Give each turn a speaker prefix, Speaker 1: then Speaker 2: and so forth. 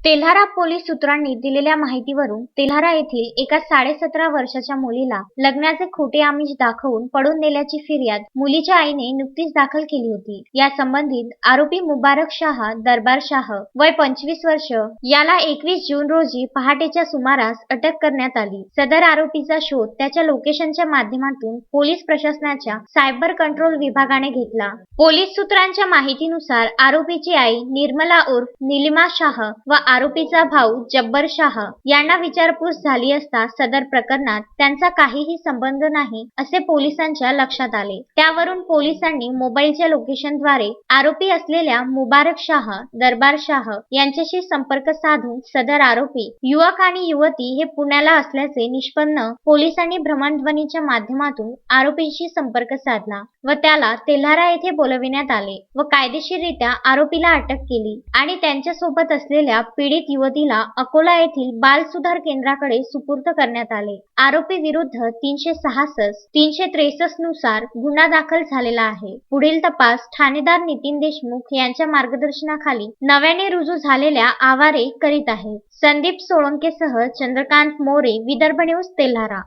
Speaker 1: Telhara police सूत्रांनी दिलेल्या माहितीवरून तेल्हारा येथील एका साडेसतरा वर्षाच्या मुलीला लग्नाचे खोटे आमिष दाखवून पडून नेल्याची फिर्याद मुलीच्या आईने नुकतीच दाखल केली होती. या संबंधित आरोपी मुबारक शाह दरबार शाह वय पंचवीस वर्ष याला एकवीस जून रोजी पहाटेच्या सुमारास अटक करण्यात आली. सदर आरोपीचा शोध त्याच्या लोकेशनच्या माध्यमातून पोलीस प्रशासनाच्या सायबर कंट्रोल विभागाने घेतला. पोलीस सूत्रांच्या माहितीनुसार आरोपीची आई निर्मला उर्फ निलिमा शाह व आरोपीचा भाऊ जब्बर शाह यांना विचारपूस झाली असता सदर प्रकरणात त्यांचा काहीही संबंध नाही असे पोलिसांच्या लक्षात आले. त्यावरून पोलिसांनी मोबाईलच्या लोकेशनद्वारे आरोपी असलेल्या मुबारक शाह दरबार शाह यांच्याशी संपर्क साधून सदर आरोपी युवक आणि युवती हे पुण्याला असल्याचे निष्पन्न पोलिसांनी भ्रमणध्वनीच्या माध्यमातून आरोपीशी संपर्क साधला व त्याला तेल्हारा येथे बोलविण्यात आले व कायदेशीररित्या आरोपीला अटक केली आणि त्यांच्यासोबत असलेल्या पीडित युवतीला अकोला येथील बाल सुधार केंद्राकडे सुपूर्द करण्यात आले. आरोपी विरुद्ध तीनशे सहासष्ट तीनशे त्रेसष्टनुसार गुन्हा दाखल झालेला आहे. पुढील तपास ठाणेदार नितीन देशमुख यांच्या मार्गदर्शनाखाली नव्याने रुजू झालेल्या आवारे करीत आहे. संदीप सोळंकेसह चंद्रकांत मोरे विदर्भ न्यूज तेल्हारा.